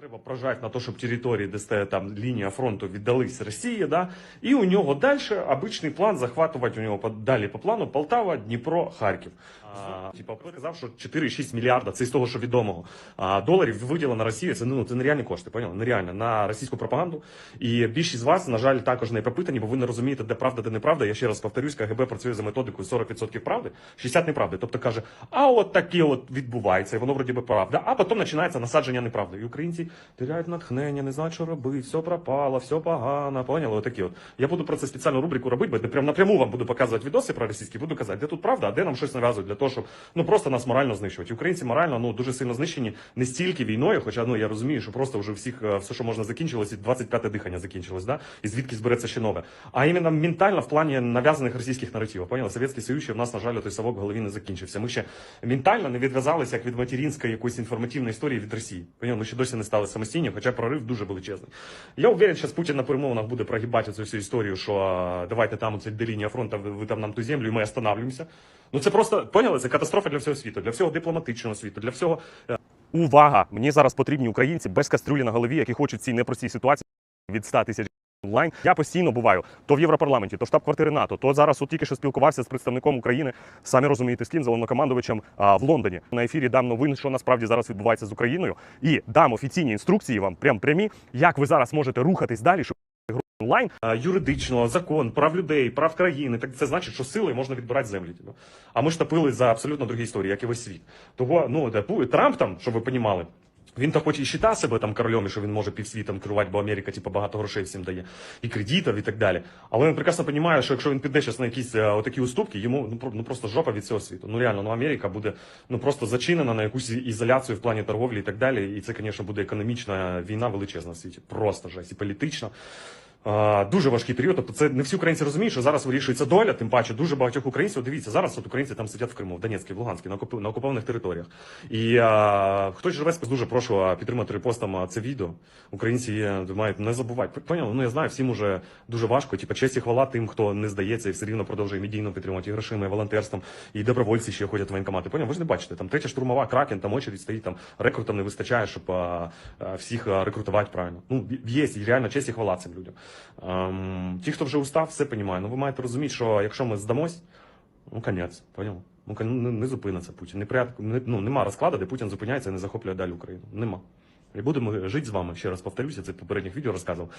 Треба прожати на те, щоб території, де стоїть там лінія фронту, віддались Росії, да? і у нього далі обичний план захватувати у нього далі по плану Полтава, Дніпро, Харків. А, типа, сказав, що 4,6 мільярда, це з того, що відомого, а, доларів виділено Росії, це, ну, це нереальні кошти, поняли? Нереально, на російську пропаганду. І більшість з вас, на жаль, також не пропитані, бо ви не розумієте, де правда, де неправда. Я ще раз повторюсь, КГБ працює за методикою 40% правди, 60% неправди. Тобто каже, а от таке от відбувається, і воно вроді би правда. А потім починається насадження неправди. І українці теряють натхнення, не знають, що робити, все пропало, все погано, поняли? Отакі от. Я буду про це спеціальну рубрику робити, бо прям напряму вам буду показувати відоси про російські, буду казати, де тут правда, а де нам щось нав'язують для того, щоб ну просто нас морально знищувати. Українці морально ну дуже сильно знищені не стільки війною, хоча ну я розумію, що просто вже всіх е, все, що можна закінчилось, і 25-те дихання закінчилось, да? і звідки збереться ще нове. А іменно ментально в плані нав'язаних російських наративів. Поняли? Совєтський Союз ще в нас, на жаль, той совок в голові не закінчився. Ми ще ментально не відв'язалися як від материнської якоїсь інформативної історії від Росії. Поняли? Ми ще досі не стали самостійні, хоча прорив дуже величезний. Я уверен, що Путін на перемовинах буде прогибати цю всю історію, що давайте там оце де лінія фронту, ви, ви там нам ту землю, і ми останавливаємося. Ну це просто поняли? Це катастрофа для всього світу, для всього дипломатичного світу, для всього е, Увага! Мені зараз потрібні українці без кастрюлі на голові, які хочуть цій непростій ситуації від 100 тисяч онлайн. Я постійно буваю то в Європарламенті, то штаб-квартири НАТО, то зараз от тільки що спілкувався з представником України, самі розумієте, з ким, з головнокомандувачем в Лондоні. На ефірі дам новин, що насправді зараз відбувається з Україною, і дам офіційні інструкції вам, прям прямі, як ви зараз можете рухатись далі, щоб онлайн юридичного, закон, прав людей, прав країни. Так це значить, що силою можна відбирати землі. типу. А ми ж топили за абсолютно другі історії, як і весь світ. Того, ну де Трамп там, щоб ви понімали. Він то хоч і вважає себе там королем, і що він може півсвітом керувати, бо Америка типу, багато грошей всім дає, і кредитів, і так далі. Але він прекрасно розуміє, що якщо він піде зараз на якісь е, отакі уступки, йому ну, ну просто жопа від цього світу. Ну реально, ну Америка буде ну просто зачинена на якусь ізоляцію в плані торговлі і так далі. І це, звісно, буде економічна війна величезна в світі. Просто жесть і політична. Дуже важкий період. Тобто це не всі українці розуміють, що зараз вирішується доля, тим паче дуже багатьох українців. Дивіться, зараз от українці там сидять в Криму, в Донецькій, в Луганській, на, окуп... на окупованих територіях. І а, хтось живе дуже прошу підтримати репостом це відео. Українці мають не забувати. Поняли? Ну я знаю, всім уже дуже важко. Типа честь і хвала тим, хто не здається і все рівно продовжує медійно підтримувати і грошима, і волонтерством, і добровольці ще ходять в воєнкомати. Поняли? Ви ж не бачите, там третя штурмова кракен, там очередь стоїть, там рекрутам не вистачає, щоб а, а, всіх рекрутувати правильно. Ну є реально честь і хвала цим людям. Ем, ті, хто вже устав, все понімає. Ну ви маєте розуміти, що якщо ми здамось, ну конець, поняв? Ну не, не зупиниться Путін. Не, порядку- не, ну, нема розкладу, де Путін зупиняється і не захоплює далі Україну. Нема. І будемо жити з вами, ще раз повторюся, це в попередніх відео розказував.